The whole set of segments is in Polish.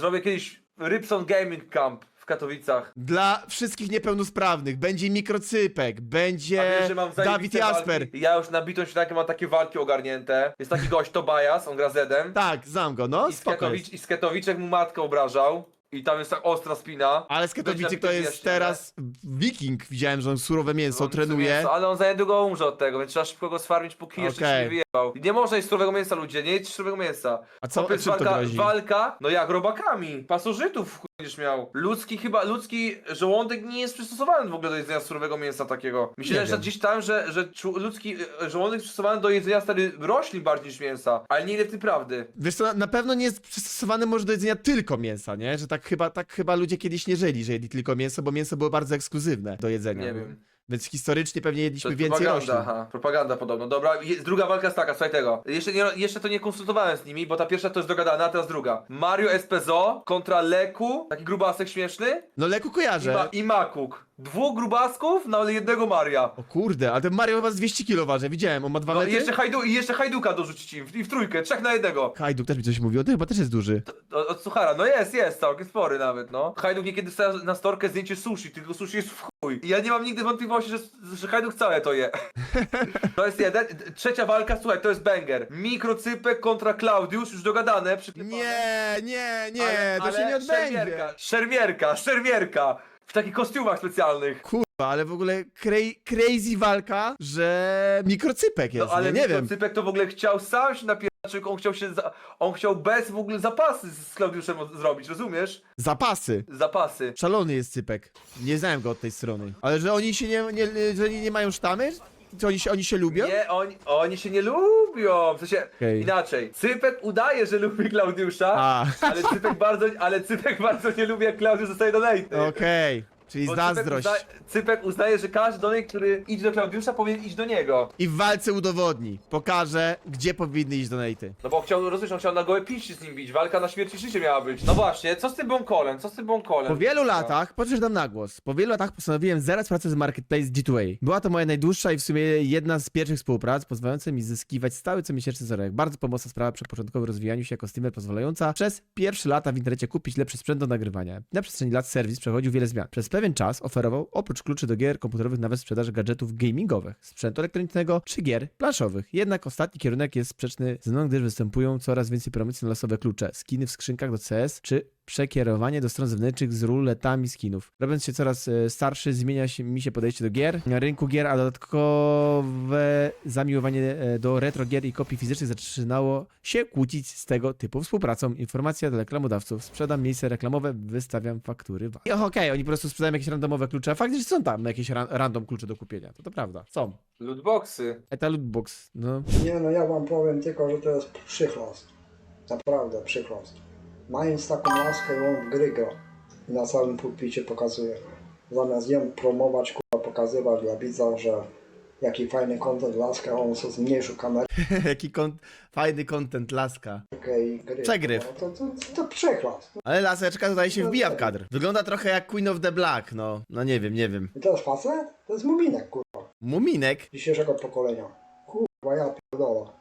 zrobię kiedyś Rybson Gaming Camp w Katowicach. Dla wszystkich niepełnosprawnych będzie mikrocypek, A będzie wiesz, że mam Dawid Jasper. walki? Ja już na bitą śniadankę mam takie walki ogarnięte. Jest taki gość Tobias, on gra Zedem. Tak, znam go, no I, spoko. I Sketowiczek mu matkę obrażał. I tam jest tak ostra spina. Ale na to jest teraz wiking, widziałem, że on surowe mięso On trenuje. mięso, Ale on za niedługo umrze od tego, więc trzeba szybko go sfarmić, póki jeszcze Okej. się nie wyjebał. Nie można jeść surowego mięsa, ludzie, nie jedź surowego mięsa. A co, Chłopie, czym to walka, grozi? walka, no jak robakami. Pasożytów w chuj będziesz miał. Ludzki chyba, ludzki żołądek nie jest przystosowany w ogóle do jedzenia surowego mięsa takiego. Myślę, Nie że wiem. gdzieś tam, że, że czu- ludzki e, żołądek jest przystosowany do jedzenia stary roślin bardziej niż mięsa. Ale nie ile w tym prawdy. Wiesz co, na- na pewno nie jest przystosowany może do jedzenia tylko mięsa, nie? Że tak chyba, tak chyba ludzie kiedyś nie żyli, że jedli tylko mięso, bo mięso było bardzo ekskluzywne do jedzenia. Nie wiem. Więc historycznie pewnie jedliśmy więcej propaganda, roślin. aha. Propaganda podobno. Dobra, jest, druga walka jest taka, słuchaj tego. Jeszcze, nie, jeszcze to nie konsultowałem z nimi, bo ta pierwsza to jest dogadana, a teraz druga. Mario Espezo kontra Leku, taki grubasek śmieszny, No Leku i, kojarzę. ma, i Makuk. Dwóch grubasków na jednego Maria. O kurde, ale ten Mario chyba z 200 kilo waży, widziałem, on ma dwa No i metry? jeszcze, hajdu, i jeszcze Hajduka dorzucić im, i w trójkę, trzech na jednego. Hajduk też mi coś mówił, to chyba też jest duży. Od, od Suchara, no jest, jest, całkiem spory nawet, no. Hajduk niekiedy na storkę zdjęcie sushi, tylko sushi jest w chuj. I ja nie mam nigdy wątpliwości, że, że Hajduk całe to je. to jest jeden. Trzecia walka, słuchaj, to jest banger. Mikrocypek kontra Klaudiusz, już dogadane. Przytypane. Nie, nie, nie, Ale- to ale się nie odbędzie. Szermierka, szermierka, szermierka. W takich kostiumach specjalnych. Kurwa, ale w ogóle cra- crazy walka, że mikrocypek jest, No ale nie, wiem. Mikrocypek to w ogóle chciał sam się napierać, on chciał się, za, on chciał bez w ogóle zapasy z Klaudiuszem od- zrobić, rozumiesz? Zapasy. Zapasy. Szalony jest cypek. Nie znałem go od tej strony. Ale że oni się nie, nie, że oni nie mają sztamy? Czy oni się, oni się lubią? Nie, oni, oni się nie lubią. W sensie, Okej. inaczej. Cypek udaje, że lubi Klaudiusza, A, ale Cypek bardzo, ale Cypek bardzo nie lubi, jak Klaudiusz zostaje donaty. okej. Czyli Bo Cypek, zazdrość. uzna, Cypek uznaje, że każdy donate, który idzie do Klaudiusza, powinien iść do niego. I w walce udowodni. Pokaże, gdzie powinny iść donaty. No bo chciał, rozumiesz, on chciał na gołe pięści z nim bić. Walka na śmierć i życie miała być. No właśnie, co z tym bąkolem? Co z tym bąkolem? Po wielu latach, poczytam na głos, po wielu latach postanowiłem zerać pracę z Marketplace G2A. Była to moja najdłuższa i w sumie jedna z pierwszych współprac, pozwalająca mi zyskiwać stały comiesięczny zarobek. Bardzo pomocna sprawa przy początkowym rozwijaniu się jako streamer, pozwalająca przez pierwsze lata w internecie kupić lepszy sprzęt do nagrywania. Na przestrzeni lat serwis przechodził wiele zmian. Przez pewien czas oferował, oprócz kluczy do gier komputerowych, nawet sprzedaż gadżetów gamingowych, sprzętu elektronicznego czy gier planszowych. Jednak ostatni kierunek jest sprzeczny ze mną, gdyż występują coraz więcej promocji na losowe klucze, skiny w skrzynkach do CS czy przekierowanie do stron zewnętrznych z ruletami skinów. Robiąc się coraz e, starszy, zmienia się, mi się podejście do gier, rynku gier, a dodatkowe zamiłowanie e, do retro gier i kopii fizycznych zaczynało się kłócić z tego typu współpracą. Informacja dla reklamodawców. Sprzedam miejsce reklamowe, wystawiam faktury. I och, okej, oni po prostu sprzedają jakieś randomowe klucze, a faktycznie są tam jakieś ra random klucze do kupienia. To to prawda. Są. Lootboxy. Eta lootbox, no. Nie no, ja wam powiem tylko, że to jest przychrost. Naprawdę przychrost. Mając taką laskę, ją w gry gra. I na całym pulpicie pokazuje. Zamiast ją promować, kurwa, pokazywać dla widza, że jaki fajny content laska, on sobie zmniejszył kamerkę Jaki kon fajny content, laska. i gry. Przegryw. No, to, to, to przychrost. Ale laseczka tutaj się wbija w kadr. Wygląda trochę jak Queen of the Black, no. No nie wiem, nie wiem. I to jest facet? To jest muminek, kurwa. Muminek? Dzisiejszego pokolenia. Kurwa, ja pierdolę.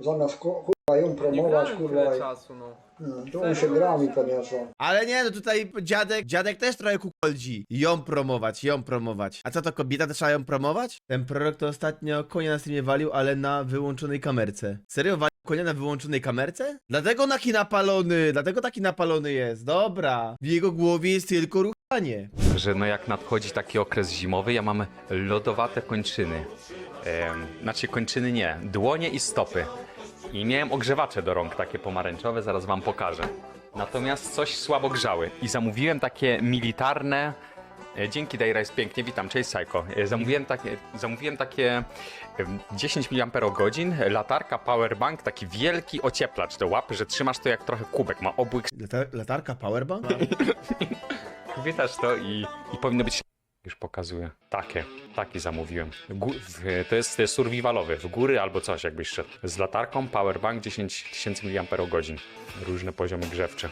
Zamiast ku- kurwa ją promować, kurwa, i- czasu, no. hmm, to on się grami to nieco. Ale nie, no tutaj dziadek, dziadek też trochę kukoldzi. Ją promować, ją promować. A co to, kobieta też trzeba ją promować? Ten prorok to ostatnio konia na streamie walił, ale na wyłączonej kamerce. Serio walił konia na wyłączonej kamerce? Dlatego taki napalony, dlatego taki napalony jest. Dobra. W jego głowie jest tylko ruchanie. że no jak nadchodzi taki okres zimowy, ja mam lodowate kończyny. Em, znaczy kończyny nie, dłonie i stopy. I miałem ogrzewacze do rąk, takie pomarańczowe, zaraz wam pokażę. Natomiast coś słabo grzały. I zamówiłem takie militarne. e, Dzięki Dayra jest pięknie, witam, cześć Psycho. E, Zamówiłem takie, zamówiłem takie em, 10 mAh, latarka, powerbank, taki wielki ocieplacz do łapy, że trzymasz to jak trochę kubek, ma obłyk Lata latarka powerbank? Chwytasz to i, i powinno być. Już pokazuję. Takie, taki zamówiłem. Gó- w, to jest survivalowy, w góry albo coś jakbyś szedł. Z latarką, powerbank 10 tysięcy mAh. Różne poziomy grzewcze.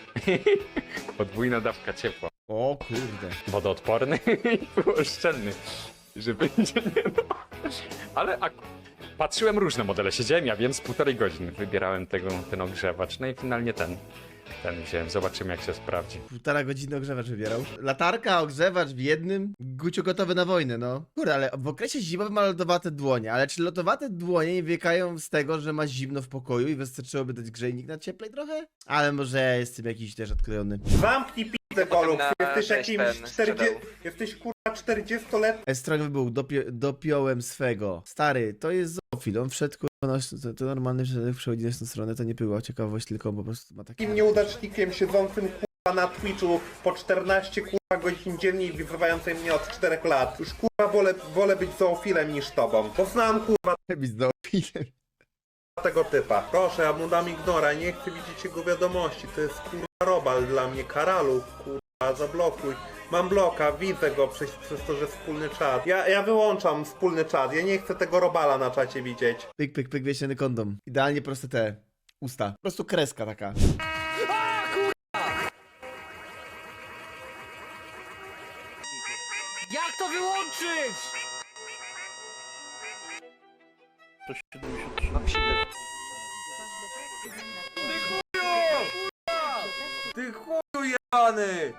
Podwójna dawka ciepła. O kurde. Wodoodporny i oszczędny. Że będzie nie no. Ale ak- patrzyłem różne modele. Siedziałem ja wiem z półtorej godziny. Wybierałem tego, ten ogrzewacz. No i finalnie ten. Ten wziąłem. Zobaczymy, jak się sprawdzi. Półtora godziny ogrzewacz wybierał. Latarka, ogrzewacz w jednym. Guciu gotowy na wojnę, no. Kurde, ale w okresie zimowym ma lodowate dłonie. Ale czy lodowate dłonie nie wykają z tego, że ma zimno w pokoju i wystarczyłoby dać grzejnik na cieplej trochę? Ale może ja jestem jakiś też odklejony. Zamknij pizdę, Golub. Na Jesteś jakimś ten 40... sprzedał. Jesteś kurwa 40-letnim Estrogen był, dopi dopiąłem swego. Stary, to jest zoofil. On wszedł, to, to normalny, że przechodzi na stronę. To nie była ciekawość, tylko po prostu ma takie... nieudacznikiem siedzącym kurwa na Twitchu po 14 kurwa godzin dziennie i wyzywającym mnie od 4 lat. Już kurwa wolę, wolę być zoofilem niż tobą. Poznałem kurwa Być zoofilem. tego typa. Proszę, ja mu dam ignora, nie chcę widzieć jego wiadomości. To jest kurwa robal dla mnie, karalu, kurwa, zablokuj. Mam bloka, widzę go przez, przez to, że wspólny czat. Ja, ja wyłączam wspólny czat, ja nie chcę tego robala na czacie widzieć. Pyk, pyk, pyk, wiesiany kondom. Idealnie proste te usta. Po prostu kreska taka. Jak to wyłączyć? Ty chuju jebany!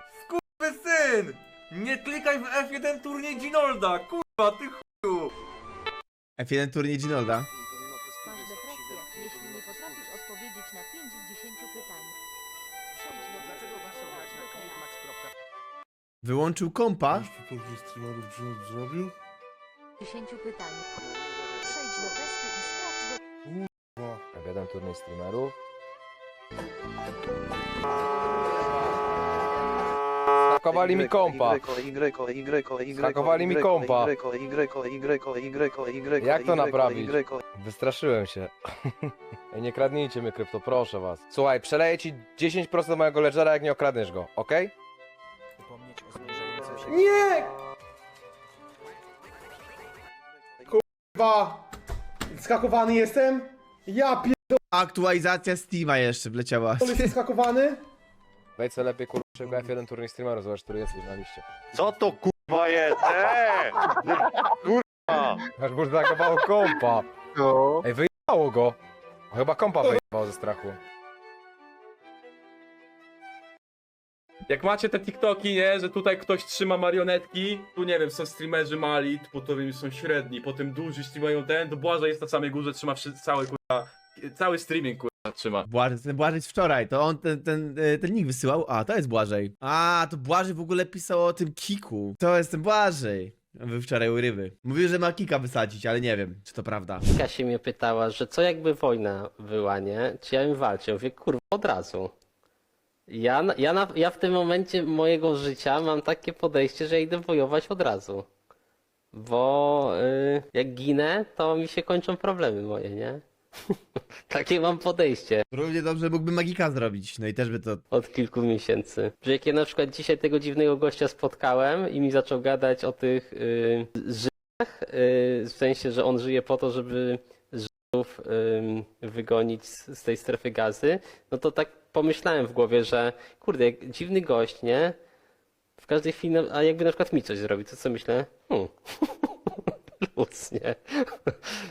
Syn! Nie klikaj w F1 turniej Ginolda, kurwa, ty chuju! F1 turniej Ginolda. Masz depresję, jeśli nie potrafisz odpowiedzieć na 5 z 10 pytań. Przejdź do Dlaczego waszą Wyłączył kompa. 10 pytań. Przejdź do testu i sprawdź do... F1 turniej streamerów. Skakowali mi kompa. Skakowali mi kompa. Jak to naprawić? Wystraszyłem się. Ej, nie kradnijcie mnie krypto, proszę was. Słuchaj, przeleję ci 10% mojego ledgera, jak nie okradniesz go, okej? Nie! Kurwa! Skakowany jestem? Ja pierdolę, Aktualizacja Steama jeszcze wleciała. jestem skakowany? Wejdź sobie lepiej kurwa szybko F1 turniej streamerów, zobacz, który jesteś na liście. Co to kurwa jest? Eee! Aż mu zakowało kompa. No. Ej, wyjebało go. Chyba kompa wyjebało ze strachu. Jak macie te TikToki, nie, że tutaj ktoś trzyma marionetki, tu nie wiem, są streamerzy mali, potem są średni, potem duży trzymają ten, to Błażej jest na samej górze, trzyma wszy- cały kurwa, cały streaming kurwa trzyma. Błażej, ten Błażej z wczoraj, to on ten, ten, e, ten nick wysyłał? A, to jest Błażej. A, to Błażej w ogóle pisał o tym kiku. To jest ten Błażej. Był wczoraj u ryby. Mówił, że ma kika wysadzić, ale nie wiem, czy to prawda. Kasia mnie pytała, że co jakby wojna była, nie? Czy ja bym walczył? Mówię, kurwa, od razu. Ja, na- ja, na, ja w tym momencie mojego życia mam takie podejście, że ja idę wojować od razu. Bo y, jak ginę, to mi się kończą problemy moje, nie? takie mam podejście Równie dobrze mógłby magika zrobić, no i też by to... od kilku miesięcy. Że jak ja na przykład dzisiaj tego dziwnego gościa spotkałem i mi zaczął gadać o tych y, Żydach, y, w sensie, że on żyje po to, żeby Żydów y, wygonić z, z tej strefy gazy, no to tak pomyślałem w głowie, że kurde, jak dziwny gość, nie? W każdej chwili, no, a jakby na przykład mi coś zrobił, to co myślę? Hmm. Luz, nie?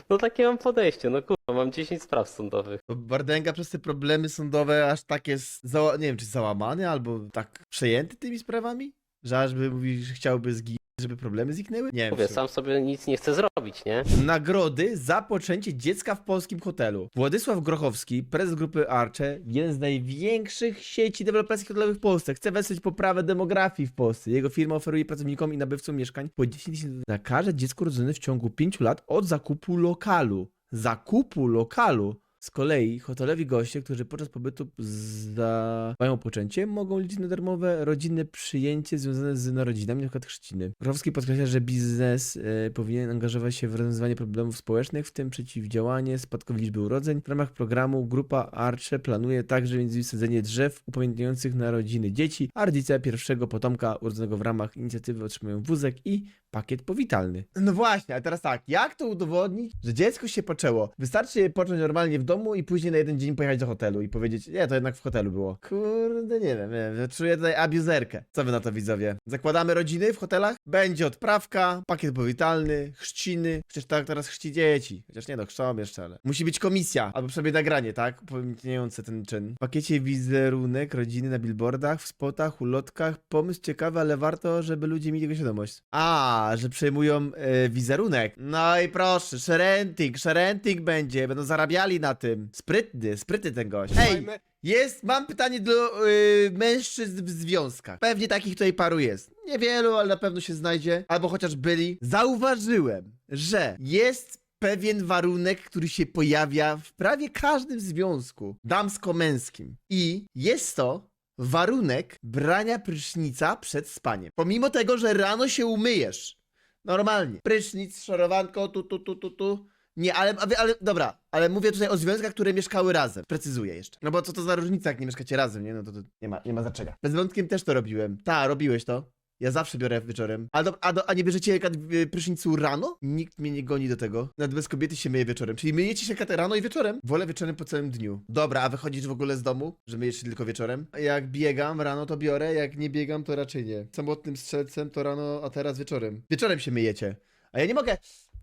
No takie mam podejście, no kurwa, mam 10 spraw sądowych. Bo Bardęga przez te problemy sądowe aż tak jest, zała... nie wiem, czy załamany, albo tak przejęty tymi sprawami? Że aż by chciałby zginąć, żeby problemy zniknęły? Nie wiem. Mówię, w sumie. sam sobie nic nie chcę zrobić, nie? Nagrody za poczęcie dziecka w polskim hotelu. Władysław Grochowski, prezes grupy Arche, jeden z największych sieci deweloperskich hotelowych w Polsce, chce wesprzeć poprawę demografii w Polsce. Jego firma oferuje pracownikom i nabywcom mieszkań po 10 tysięcy za każde dziecko urodzone w ciągu 5 lat od zakupu lokalu. Zakupu lokalu. Z kolei hotelowi goście, którzy podczas pobytu za... mają poczęcie, mogą liczyć na darmowe rodzinne przyjęcie związane z narodzinami, np. chrzciny. Grochowski podkreśla, że biznes e, powinien angażować się w rozwiązywanie problemów społecznych, w tym przeciwdziałanie spadkowi liczby urodzeń. W ramach programu grupa Arche planuje także między sadzenie drzew upamiętniających narodziny dzieci, a rodzice pierwszego potomka urodzonego w ramach inicjatywy otrzymują wózek i pakiet powitalny. No właśnie, ale teraz tak, jak to udowodnić, że dziecko się poczęło? Wystarczy je począć normalnie w domu i później na jeden dzień pojechać do hotelu i powiedzieć, nie, to jednak w hotelu było. Kurde, nie wiem, nie wiem, czuję tutaj abuzerkę. Co wy na to widzowie? Zakładamy rodziny w hotelach? Będzie odprawka, pakiet powitalny, chrzciny, chociaż tak teraz chrzci dzieci. Chociaż nie no, chrzczą jeszcze, ale... Musi być komisja, albo przynajmniej nagranie, tak? Upamiętniające ten czyn. W pakiecie wizerunek rodziny na billboardach, w spotach, ulotkach. Pomysł ciekawy, ale warto, żeby ludzie mieli jego świadomość. A, że przejmują e, wizerunek. No i proszę, sharenting, sharenting będzie, będą zarabiali na tym. Sprytny, sprytny ten gość. Ej, jest, mam pytanie do y, mężczyzn w związkach. Pewnie takich tutaj paru jest. Niewielu, ale na pewno się znajdzie. Albo chociaż byli. Zauważyłem, że jest pewien warunek, który się pojawia w prawie każdym związku damsko-męskim. I jest to warunek brania prysznica przed spaniem. Pomimo tego, że rano się umyjesz. Normalnie. Prysznic, szorowanko, tu, tu, tu, tu, tu. Nie, ale, ale, ale dobra, ale mówię tutaj o związkach, które mieszkały razem. Precyzuję jeszcze. No bo co to za różnica, jak nie mieszkacie razem, nie? No to, to nie ma, nie ma znaczenia. Bez wątkiem też to robiłem. Ta, robiłeś to. Ja zawsze biorę wieczorem. A, do, a, do, a nie bierzecie jak prysznicu rano? Nikt mnie nie goni do tego. Nawet bez kobiety się myje wieczorem. Czyli myjecie się jak rano i wieczorem? Wolę wieczorem po całym dniu. Dobra, a wychodzisz w ogóle z domu? Że myjesz się tylko wieczorem? Jak biegam rano, to biorę. Jak nie biegam, to raczej nie. Samotnym strzelcem to rano, a teraz wieczorem. Wieczorem się myjecie. A ja nie mogę...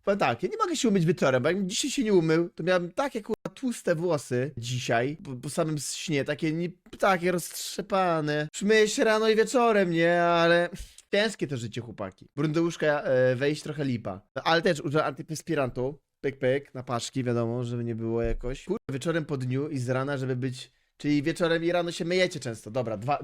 Powiem tak, ja nie mogę się umyć wieczorem, bo jakbym dzisiaj się nie umył, to miałem takie kurwa tłuste włosy dzisiaj, po, samym śnie, takie, nie, takie roztrzepane. Przymyję się rano i wieczorem, nie, ale... Ciężkie to życie, chłopaki. Brun do łóżka e, wejść trochę lipa. Ale też użyłem antyperspirantu. Pyk, pyk, na paszki, wiadomo, żeby nie było jakoś. Kurwa, wieczorem po dniu i z rana, żeby być... Czyli wieczorem i rano się myjecie często. Dobra, dwa,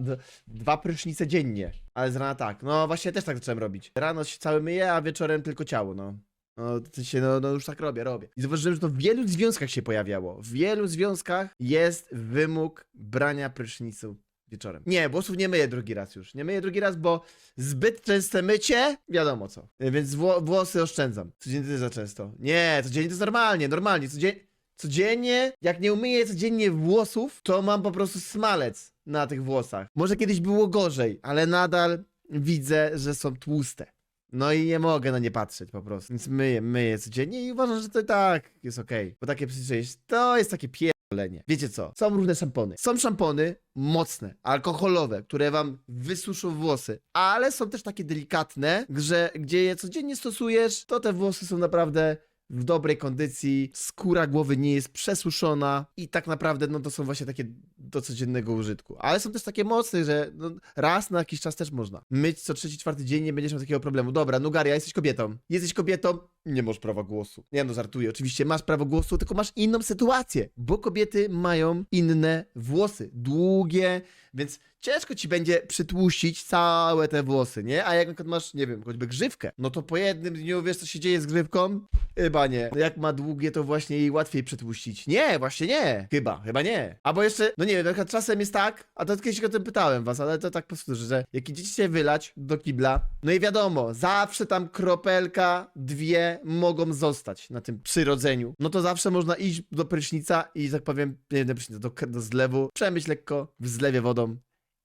dwa prysznice dziennie. Ale z rana tak. No właśnie też tak zacząłem robić. Rano się cały myję, a wieczorem tylko ciało, no. No, to się, no, no już tak robię, robię. I zauważyłem, że to w wielu związkach się pojawiało. W wielu związkach jest wymóg brania prysznicu wieczorem. Nie, włosów nie myję drugi raz już. Nie myję drugi raz, bo zbyt częste mycie, wiadomo co. Więc wło włosy oszczędzam. Codziennie też za często. Nie, codziennie to jest normalnie, normalnie. Codziennie, codziennie, jak nie umyję codziennie włosów, to mam po prostu smalec na tych włosach. Może kiedyś było gorzej, ale nadal widzę, że są tłuste. No i nie mogę na nie patrzeć po prostu. Więc myję, myję codziennie i uważam, że to i tak jest okej. Bo takie przyzwyczajenie, to jest takie pierdolenie. Wiecie co? Są różne szampony. Są szampony mocne, alkoholowe, które wam wysuszą włosy, ale są też takie delikatne, że gdzie je codziennie stosujesz, to te włosy są naprawdę w dobrej kondycji, skóra głowy nie jest przesuszona i tak naprawdę no to są właśnie takie do codziennego użytku. Ale są też takie mocne, że no, raz na jakiś czas też można. Myć co trzeci, czwarty dzień nie będziesz miał takiego problemu. Dobra, Nugaria, jesteś kobietą. Jesteś kobietą, nie masz prawa głosu. Nie no, żartuję. Oczywiście masz prawo głosu, tylko masz inną sytuację, bo kobiety mają inne włosy, długie, więc ciężko ci będzie przytłuścić całe te włosy, nie? A jak na przykład masz, nie wiem, choćby grzywkę, no to po jednym dniu wiesz, co się dzieje z grzywką? Chyba nie. No Jak ma długie, to właśnie jej łatwiej przetłuścić. Nie, właśnie nie. Chyba, chyba nie. Albo jeszcze, no nie wiem, na czasem jest tak, a to kiedyś o tym pytałem was, ale to tak powtórzę, że jak idziecie się wylać do kibla, no i wiadomo, zawsze tam kropelka, dwie mogą zostać na tym przyrodzeniu. No to zawsze można iść do prysznica i, tak powiem, nie do prysznica, do, do zlewu, przemyć lekko w zlewie wodą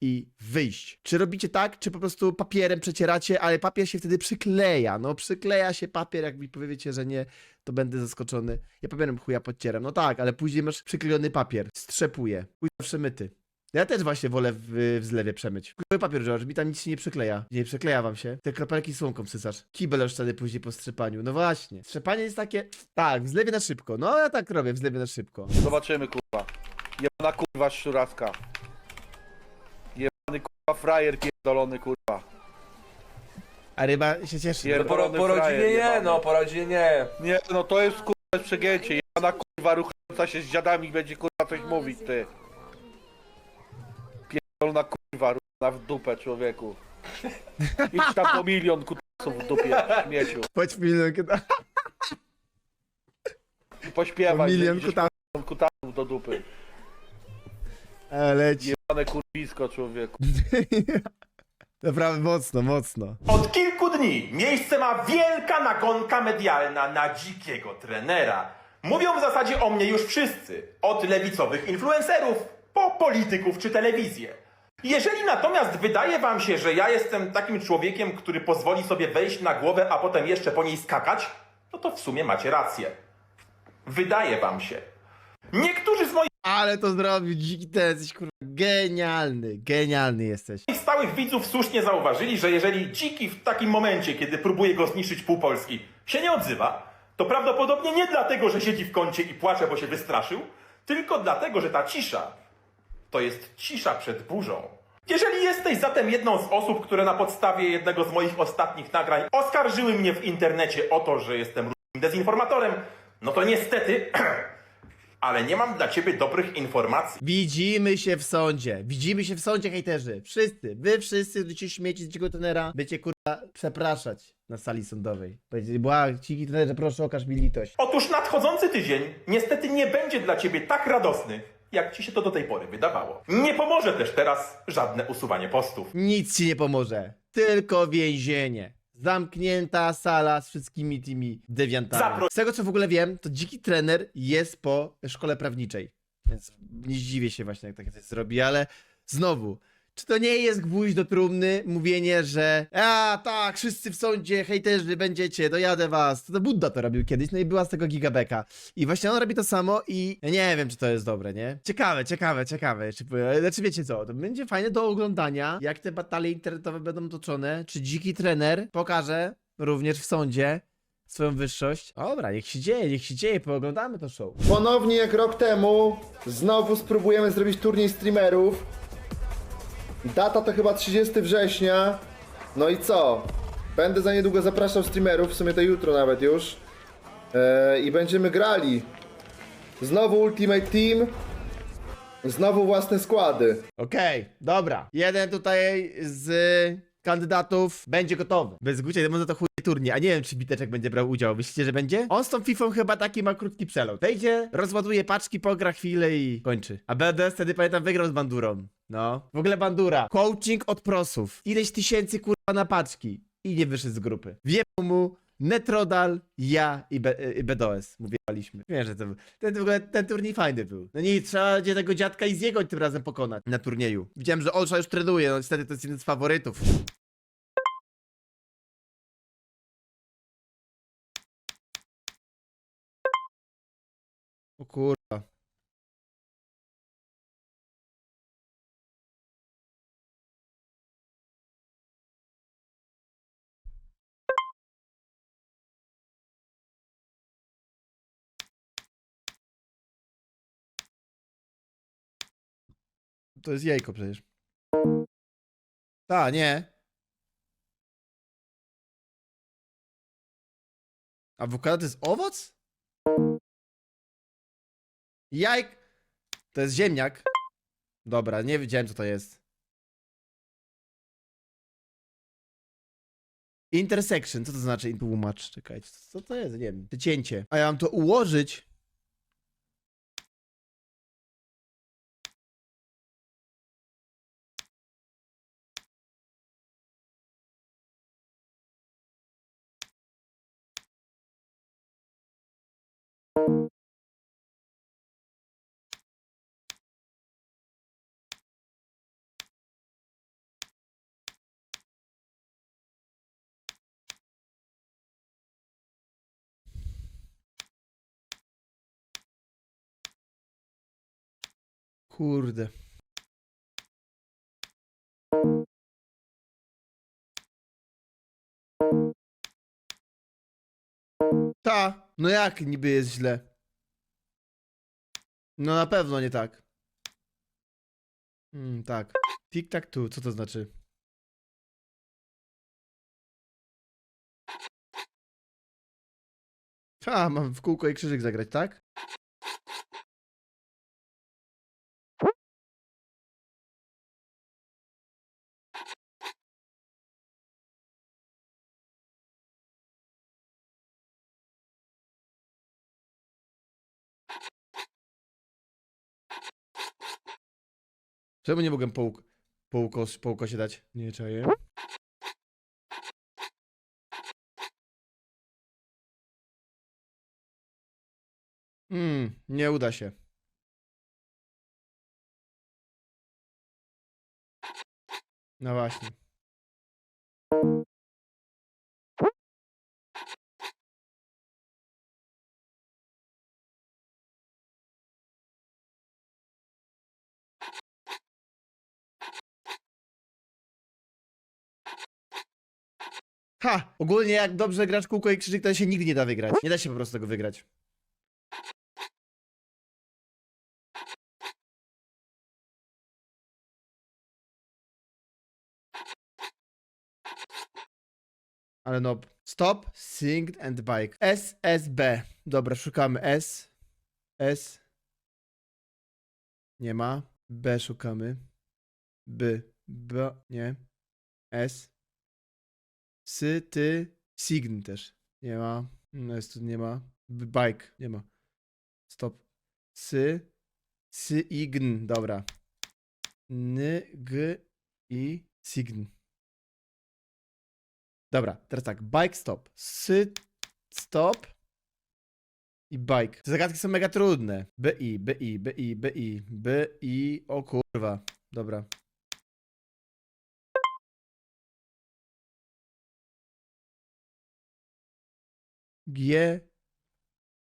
i wyjść. Czy robicie tak, czy po prostu papierem przecieracie, ale papier się wtedy przykleja. No przykleja się papier, jak mi powiecie, że nie, to będę zaskoczony. Ja papierem chuja podcieram. No tak, ale później masz przyklejony papier. Strzepuje. Chuj przemyty. Ja też właśnie wolę w, w zlewie przemyć. Chuj papier, George, mi tam nic się nie przykleja. Nie przykleja wam się. Te kropelki słomką sysasz. Kibel już wtedy później po strzepaniu. No właśnie. Strzepanie jest takie... Tak, w zlewie na szybko. No ja tak robię, w zlewie na szybko. Zobaczymy, kurwa. Jebana kurwa szczuraska. Jebany kurwa frajer pierdolony, kurwa. A ryba się cieszy. No po, po rodzinie nie, no, po rodzinie nie. Nie, no to jest kurwa przegięcie. Jebana kurwa ruchająca się z dziadami będzie kurwa coś mówić, ty. Pierdolona kurwa, ruchana w dupę, człowieku. Idź tam po milion kutasów w dupie, śmieciu. Chodź milion kuta. Pośpiewaj, Milion kuta. milion kutasów do dupy. E, leci. Jebane kurwisko, człowieku. Naprawdę mocno, mocno. Od kilku dni miejsce ma wielka nagonka medialna na dzikiego trenera. Mówią w zasadzie o mnie już wszyscy. Od lewicowych influencerów po polityków czy telewizję. Jeżeli natomiast wydaje wam się, że ja jestem takim człowiekiem, który pozwoli sobie wejść na głowę, a potem jeszcze po niej skakać, no to w sumie macie rację. Wydaje wam się. Niektórzy z moich Ale to zrobił, dziki ten, jesteś kurwa genialny, genialny jesteś. stałych widzów słusznie zauważyli, że jeżeli Dziki w takim momencie, kiedy próbuje go zniszczyć pół Polski, się nie odzywa, to prawdopodobnie nie dlatego, że siedzi w kącie i płacze, bo się wystraszył, tylko dlatego, że ta cisza to jest cisza przed burzą. Jeżeli jesteś zatem jedną z osób, które na podstawie jednego z moich ostatnich nagrań oskarżyły mnie w internecie o to, że jestem dezinformatorem, no to niestety, ale nie mam dla ciebie dobrych informacji. Widzimy się w sądzie. Widzimy się w sądzie, hejterzy. Wszyscy. Wy wszyscy będziecie śmieci z dzikiego tenera. Będziecie kurwa przepraszać na sali sądowej. Będziecie, błag, dziki tenerze, proszę okaż mi litość. Otóż nadchodzący tydzień niestety nie będzie dla ciebie tak radosny, jak ci się to do tej pory wydawało. Nie pomoże też teraz żadne usuwanie postów. Nic ci nie pomoże. Tylko więzienie. Zamknięta sala z wszystkimi tymi dewiantami. Zapro- Z tego co w ogóle wiem, to dziki trener jest po szkole prawniczej. Więc nie zdziwię się właśnie, jak takie coś zrobi, ale znowu. Czy to nie jest gwóźdź do trumny mówienie, że a tak, wszyscy w sądzie, hejterzy, będziecie, dojadę was. To, to Budda to robił kiedyś, no i była z tego gigabeka. I właśnie on robi to samo i ja nie wiem, czy to jest dobre, nie? Ciekawe, ciekawe, ciekawe. Czy, znaczy wiecie co, to będzie fajne do oglądania, jak te batalie internetowe będą toczone, czy dziki trener pokaże również w sądzie swoją wyższość. Dobra, niech się dzieje, niech się dzieje, pooglądamy to show. Ponownie jak rok temu, znowu spróbujemy zrobić turniej streamerów. Data to chyba 30 września. No i co? Będę za niedługo zapraszał streamerów, w sumie to jutro nawet już. Eee, I będziemy grali. Znowu Ultimate Team. Znowu własne składy. Okej, dobra. Jeden tutaj z kandydatów będzie gotowy. Bez gucia, może to chuj turniej, a nie wiem, czy Biteczek będzie brał udział. Myślicie, że będzie? On z tą Fifą chyba taki ma krótki przelot. Wejdzie, rozładuje paczki, pogra chwilę i kończy. A BDS wtedy pamiętam wygrał z Bandurą. No. W ogóle Bandura. Coaching od prosów. Ileś tysięcy kurwa na paczki. I nie wyszedł z grupy. Wie mu Netrodal, ja i, Be i BDOS. Mówiliśmy. Wiem, że to był. Ten, w ogóle, ten turniej fajny był. No nic, trzeba będzie tego dziadka i z jego tym razem pokonać na turnieju. Widziałem, że Olsza już trenuje, no niestety to jest jeden z faworytów. O kurwa. To jest jajko przecież. Ta, nie. Awokado to jest owoc? Jajk. To jest ziemniak. Dobra, nie wiedziałem co to jest. Intersection, co to znaczy? Tłumacz, czekajcie, co to jest? Nie wiem. Cięcie. A ja mam to ułożyć. Kurde. Ta, no jak niby jest źle? No na pewno nie tak. Hmm, tak. Tic tac tu, co to znaczy? A, mam w kółko i krzyżyk zagrać, tak? Czemu nie mogłem połk połko połko się dać? Nie czaję. Hmm, nie uda się. No właśnie. Ha! Ogólnie jak dobrze grasz kółko i krzyżyk, to się nigdy nie da wygrać. Nie da się po prostu tego wygrać. Ale no. Stop, synced and bike. SSB. Dobra, szukamy S. S. Nie ma. B szukamy. B. B. Nie. S. Sy, ty. Sign też. Nie ma. No jest tu nie ma. B- Bike. Nie ma. Stop. Sy. Sy, ign. Dobra. N, g, i, sign. Dobra, teraz tak. Bike stop. Sy, stop. I bike. Te zagadki są mega trudne. BI, BI, BI, BI, BI. O kurwa. Dobra. G,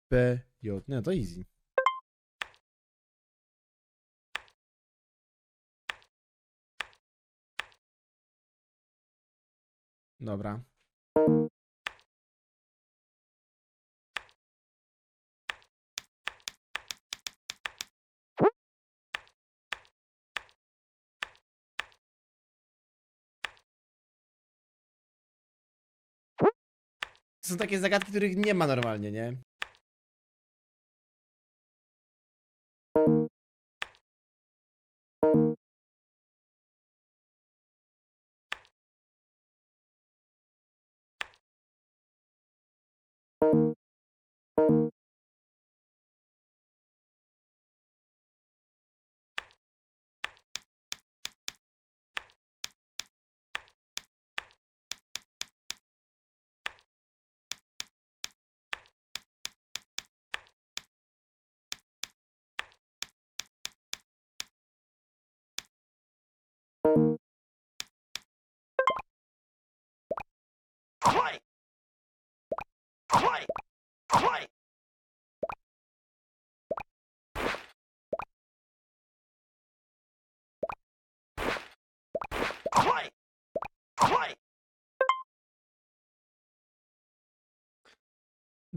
P, J. No to easy. Dobra. Są takie zagadki, których nie ma normalnie, nie?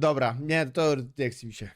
Dobra, nie, to chce mi się.